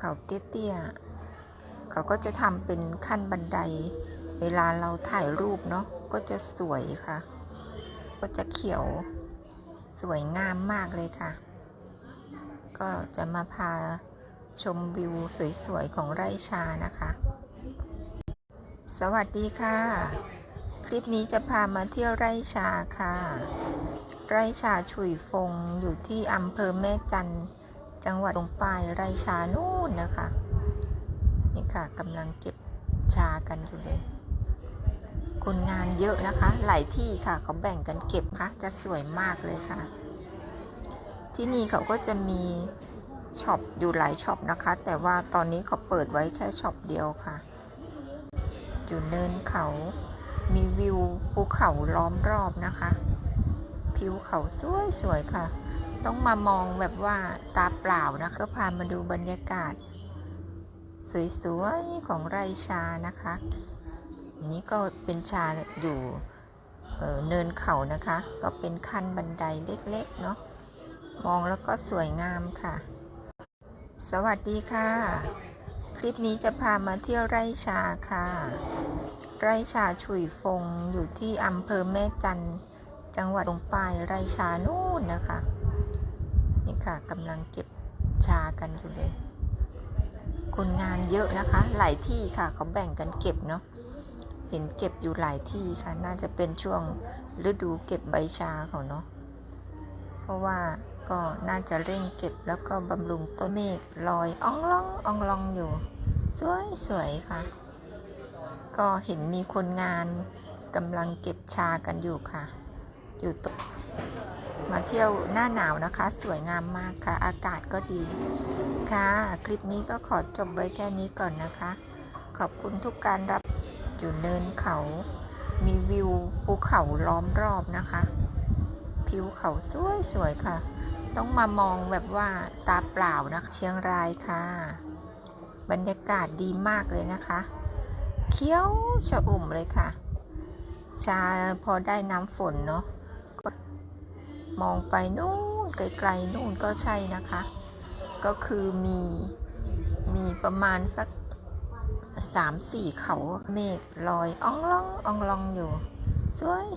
เขาเตี้ยๆเขาก็จะทำเป็นขั้นบันได เวลาเราถ่ายรูปเนาะก็จะสวยค่ะ ก็จะเขียวสวยงามมากเลยค่ะ ก็จะมาพาชมวิวสวยๆของไร่ชานะคะ สวัสดีค่ะ คลิปนี้จะพามาเที่ยวไร่ชาค่ะ ไร่ชาฉุยฟงอยู่ที่อำเภอแม่จันทร์ จังหวัดลงปายไรชานู่นนะคะ นี่ค่ะกำลังเก็บชากันอยู่เลย คนงานเยอะนะคะ หลายที่ค่ะเขาแบ่งกันเก็บค่ะ จะสวยมากเลยค่ะ ที่นี่เขาก็จะมีช็อปอยู่หลายช็อปนะคะ แต่ว่าตอนนี้เขาเปิดไว้แค่ช็อปเดียวค่ะ อยู่เนินเขา มีวิวภูเขาล้อมรอบนะคะ ทิวเขาสวยๆค่ะ ต้องมามองแบบว่าตาเปล่านะก็พามาดูบรรยากาศ สวยๆของไร่ชานะคะอันนี้ก็เป็นชาอยู่เออเนินเขานะคะ ก็เป็นขั้นบันไดเล็กๆเนาะมองแล้วก็สวยงามค่ะ สวัสดีค่ะ คลิปนี้จะพามาเที่ยวไร่ชาค่ะ ไร่ชาฉุยฟงอยู่ที่อำเภอแม่จันจังหวัดลงปายไร่ชานู่นนะคะ นี่ค่ะกำลังเก็บชากันอยู่เลย คนงานเยอะนะคะ หลายที่ค่ะเขาแบ่งกันเก็บเนาะเห็นเก็บอยู่หลายที่ค่ะ น่าจะเป็นช่วงฤดูเก็บใบชาเขาเนาะเพราะว่าก็น่าจะเร่งเก็บแล้วก็บำรุงต้นเมฆลอยอ่องล่องอ่องล่องอยู่ สวยสวยค่ะ ก็เห็นมีคนงานกำลังเก็บชากันอยู่ค่ะ อยู่ตรง เที่ยวหน้าหนาวนะคะ สวยงามมากค่ะ อากาศก็ดีค่ะ คลิปนี้ก็ขอจบไว้แค่นี้ก่อนนะคะ ขอบคุณทุกการรับอยู่เนินเขา มีวิวภูเขาล้อมรอบนะคะทิวเขาสวยสวยๆค่ะ ต้องมามองแบบว่าตาเปล่านะเชียงรายค่ะ บรรยากาศดีมากเลยนะคะเขี้ยวชะอุ่มเลยค่ะ ชาพอได้น้ำฝนเนาะ มองไปนู่นไกลๆนู่นก็ใช่นะคะ ก็คือมีมีประมาณสักสามสี่เขาเมฆลอยอ่องล่องอ่องล่องอยู่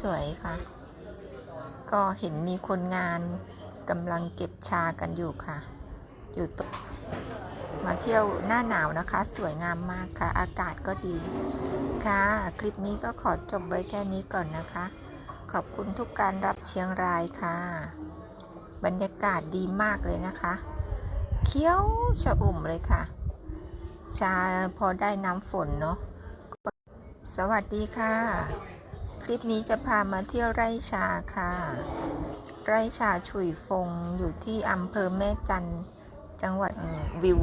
สวยๆค่ะ ก็เห็นมีคนงานกำลังเก็บชากันอยู่ค่ะ อยู่ตรงมาเที่ยวหน้าหนาวนะคะ สวยงามมากค่ะ อากาศก็ดีค่ะ คลิปนี้ก็ขอจบไว้แค่นี้ก่อนนะคะ ขอบคุณทุกการรับเชียงรายค่ะ บรรยากาศดีมากเลยนะคะเขียวชะอุ่มเลยค่ะ ชาพอได้น้ำฝนเนาะสวัสดีค่ะ คลิปนี้จะพามาเที่ยวไร่ชาค่ะ ไร่ชาฉุยฟงอยู่ที่อำเภอแม่จันจังหวัดเอ่อวิว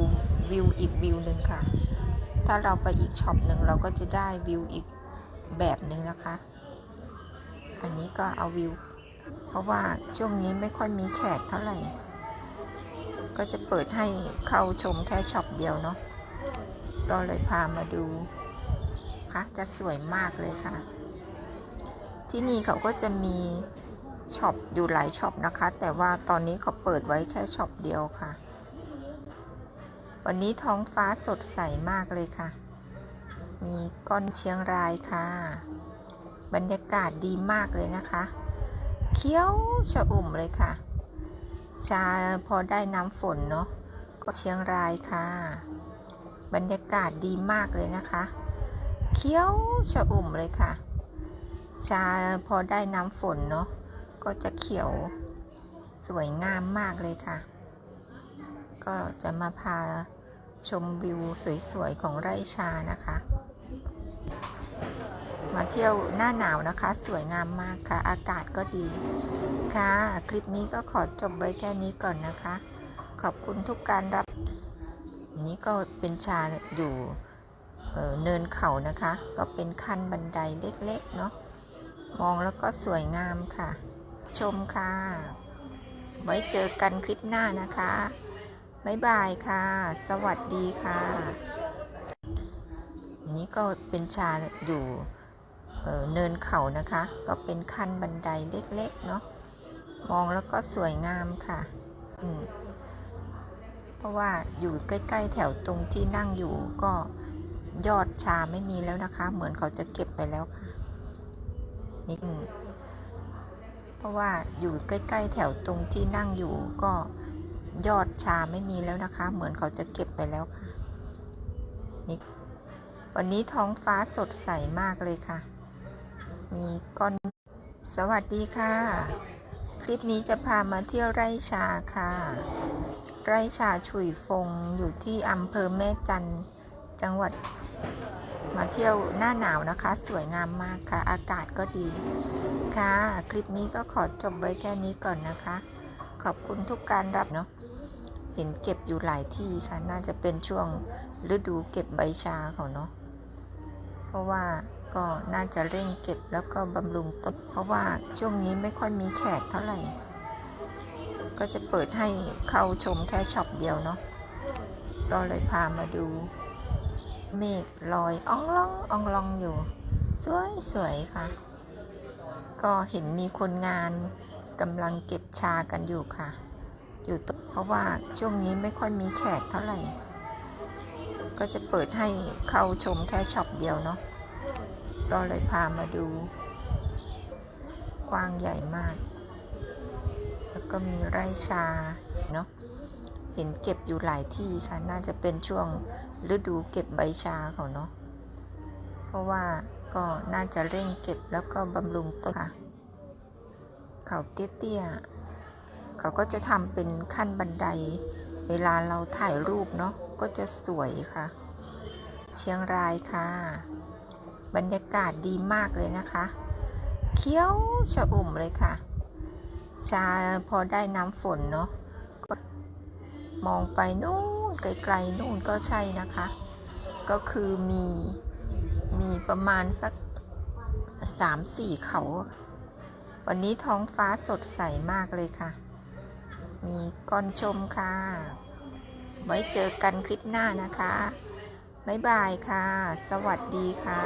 วิวอีกวิวหนึ่งค่ะ ถ้าเราไปอีกช็อปหนึ่งเราก็จะได้วิวอีกแบบหนึ่งนะคะ อันนี้ก็เอาวิว เพราะว่าช่วงนี้ไม่ค่อยมีแขกเท่าไหร่ ก็จะเปิดให้เข้าชมแค่ช็อปเดียวเนาะก็เลยพามาดูค่ะจะสวยมากเลยค่ะ ที่นี่เขาก็จะมีช็อปอยู่หลายช็อปนะคะ แต่ว่าตอนนี้เขาเปิดไว้แค่ช็อปเดียวค่ะ วันนี้ท้องฟ้าสดใสมากเลยค่ะ มีก้อนเชียงรายค่ะ บรรยากาศดีมากเลยนะคะเขียวชะอุ่มเลยค่ะ ชาพอได้น้ำฝนเนาะก็เชียงรายค่ะ บรรยากาศดีมากเลยนะคะเขียวชะอุ่มเลยค่ะ ชาพอได้น้ำฝนเนาะก็จะเขียวสวยงามมากเลยค่ะ ก็จะมาพาชมวิวสวยๆของไร่ชานะคะ มาเที่ยวหน้าหนาวนะคะ สวยงามมากค่ะ อากาศก็ดีค่ะ คลิปนี้ก็ขอจบไว้แค่นี้ก่อนนะคะ ขอบคุณทุกการรับอันนี้ก็เป็นชาอยู่เเนินเขานะคะ ก็เป็นขั้นบันไดเล็กๆเนาะมองแล้วก็สวยงามค่ะ ชมค่ะ ไว้เจอกันคลิปหน้านะคะ บ๊ายบายค่ะ สวัสดีค่ะอันนี้ก็เป็นชาอยู่ เเนินเขานะคะ ก็เป็นขั้นบันไดเล็กๆเนาะมองแล้วก็สวยงามค่ะเพราะว่าอยู่ใกล้ ๆ แถวตรงที่นั่งอยู่ก็ยอดชาไม่มีแล้วนะคะ เหมือนเขาจะเก็บไปแล้วค่ะนิดนึงเพราะว่าอยู่ใกล้ ๆ แถวตรงที่นั่งอยู่ก็ยอดชาไม่มีแล้วนะคะ เหมือนเขาจะเก็บไปแล้วค่ะนี่วันนี้ท้องฟ้าสดใสมากเลยค่ะ มีก้อนสวัสดีค่ะ คลิปนี้จะพามาเที่ยวไร่ชาค่ะ ไร่ชาฉุยฟงอยู่ที่อำเภอแม่จันจังหวัด มาเที่ยวหน้าหนาวนะคะ สวยงามมากค่ะ อากาศก็ดีค่ะ คลิปนี้ก็ขอจบไว้แค่นี้ก่อนนะคะ ขอบคุณทุกการรับเนาะเห็นเก็บอยู่หลายที่ค่ะ น่าจะเป็นช่วงฤดูเก็บใบชาเขาเนาะเพราะว่า ก็น่าจะเร่งเก็บแล้วก็บำรุงต้นเพราะว่าช่วงนี้ไม่ค่อยมีแขกเท่าไหร่ ก็จะเปิดให้เข้าชมแค่ช็อปเดียวเนาะก็เลยพามาดู เมฆลอยอ่องล่องอ่องล่องอยู่ สวยสวยค่ะ ก็เห็นมีคนงานกำลังเก็บชากันอยู่ค่ะ อยู่ตเพราะว่าช่วงนี้ไม่ค่อยมีแขกเท่าไหร่ ก็จะเปิดให้เข้าชมแค่ช็อปเดียวเนาะ ก็เลยพามาดู กว้างใหญ่มาก แล้วก็มีไร่ชาเนาะเห็นเก็บอยู่หลายที่ค่ะ น่าจะเป็นช่วงฤดูเก็บใบชาเขาเนาะเพราะว่าก็น่าจะเร่งเก็บแล้วก็บำรุงต้นค่ะ เขาเตี้ยๆเขาก็จะทำเป็นขั้นบันได เวลาเราถ่ายรูปเนาะก็จะสวยค่ะ เชียงรายค่ะ บรรยากาศดีมากเลยนะคะเขียวชะอุ่มเลยค่ะ ชาพอได้น้ำฝนเนาะก็มองไปนู่นไกลๆนู่นก็ใช่นะคะ ก็คือมีมีประมาณสักสามสี่เขา วันนี้ท้องฟ้าสดใสมากเลยค่ะ มีก้อนชมค่ะ ไว้เจอกันคลิปหน้านะคะ บ๊ายบายค่ะ สวัสดีค่ะ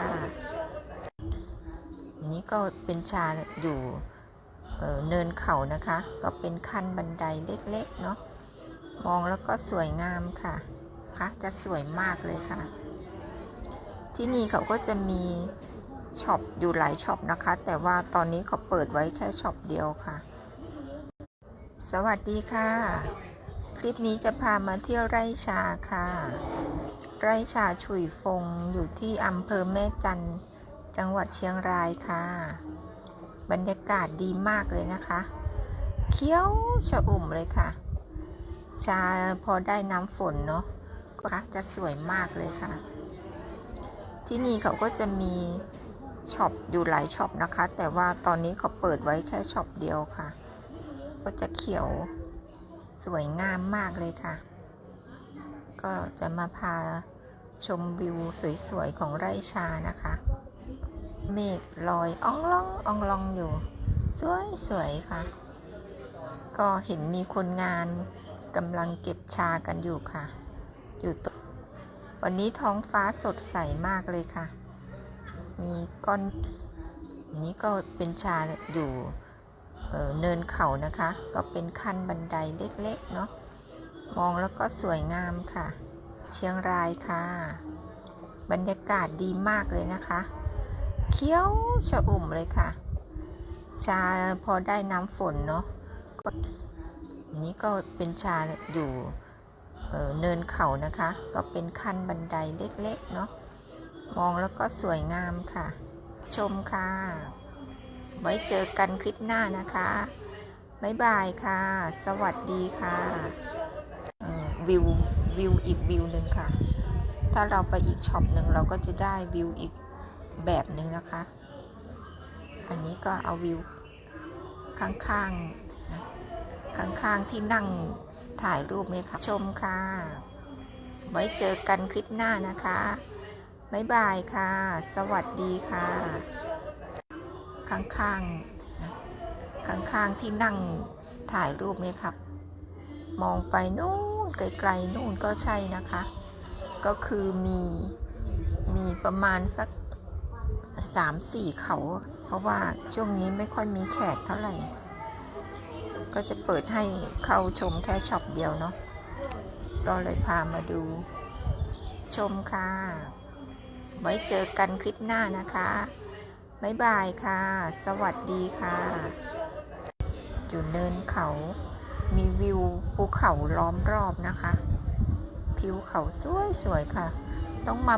อันนี้ก็เป็นชาอยู่เเนินเขานะคะ ก็เป็นขั้นบันไดเล็กๆเนาะ มองแล้วก็สวยงามค่ะค่ะจะสวยมากเลยค่ะ ที่นี่เขาก็จะมีช็อปอยู่หลายช็อปนะคะ แต่ว่าตอนนี้เขาเปิดไว้แค่ช็อปเดียวค่ะ สวัสดีค่ะ คลิปนี้จะพามาเที่ยวไร่ชาค่ะ ไร่ชาฉุยฟงอยู่ที่อำเภอแม่จันจังหวัดเชียงรายค่ะ บรรยากาศดีมากเลยนะคะเขียวชะอุ่มเลยค่ะ ชาพอได้น้ำฝนเนาะก็จะสวยมากเลยค่ะ ที่นี่เขาก็จะมีช็อปอยู่หลายช็อปนะคะ แต่ว่าตอนนี้เขาเปิดไว้แค่ช็อปเดียวค่ะ ก็จะเขียวสวยงามมากเลยค่ะ ก็จะมาพาชมวิวสวยๆของไร่ชานะคะ เมฆลอยอ่องล่องอ่องล่องอยู่ สวยๆค่ะ ก็เห็นมีคนงานกำลังเก็บชากันอยู่ค่ะ อยู่ตวันนี้ท้องฟ้าสดใสมากเลยค่ะ มีก้อนอันนี้ก็เป็นชาอยู่เออเนินเขานะคะ ก็เป็นขั้นบันไดเล็กๆเนาะ มองแล้วก็สวยงามค่ะ เชียงรายค่ะ บรรยากาศดีมากเลยนะคะเขี้ยวชะอุ่มเลยค่ะ ชาพอได้น้ำฝนเนาะก็อันนี้ก็เป็นชาอยู่เออเนินเขานะคะ ก็เป็นขั้นบันไดเล็กๆเนาะมองแล้วก็สวยงามค่ะ ชมค่ะ ไว้เจอกันคลิปหน้านะคะ บ๊ายบายค่ะ สวัสดีค่ะ วิววิวอีกวิวหนึ่งค่ะ ถ้าเราไปอีกช็อปหนึ่งเราก็จะได้วิวอีกแบบหนึ่งนะคะ อันนี้ก็เอาวิวข้างๆข้างๆที่นั่งถ่ายรูปเนี่ยค่ะชมค่ะ ไว้เจอกันคลิปหน้านะคะบ๊ายบายค่ะ สวัสดีค่ะ ข้างๆข้างๆที่นั่งถ่ายรูปเนี่ยค่ะมองไปนู่น ไกลๆนู่นก็ใช่นะคะ ก็คือมีมีประมาณสักสามสี่เขา เพราะว่าช่วงนี้ไม่ค่อยมีแขกเท่าไหร่ ก็จะเปิดให้เข้าชมแค่ช็อปเดียวเนาะก็เลยพามาดูชมค่ะ ไว้เจอกันคลิปหน้านะคะ บ๊ายบายค่ะ สวัสดีค่ะ อยู่เนินเขา มีวิวภูเขาล้อมรอบนะคะทิวเขาสวยๆค่ะ ต้องมา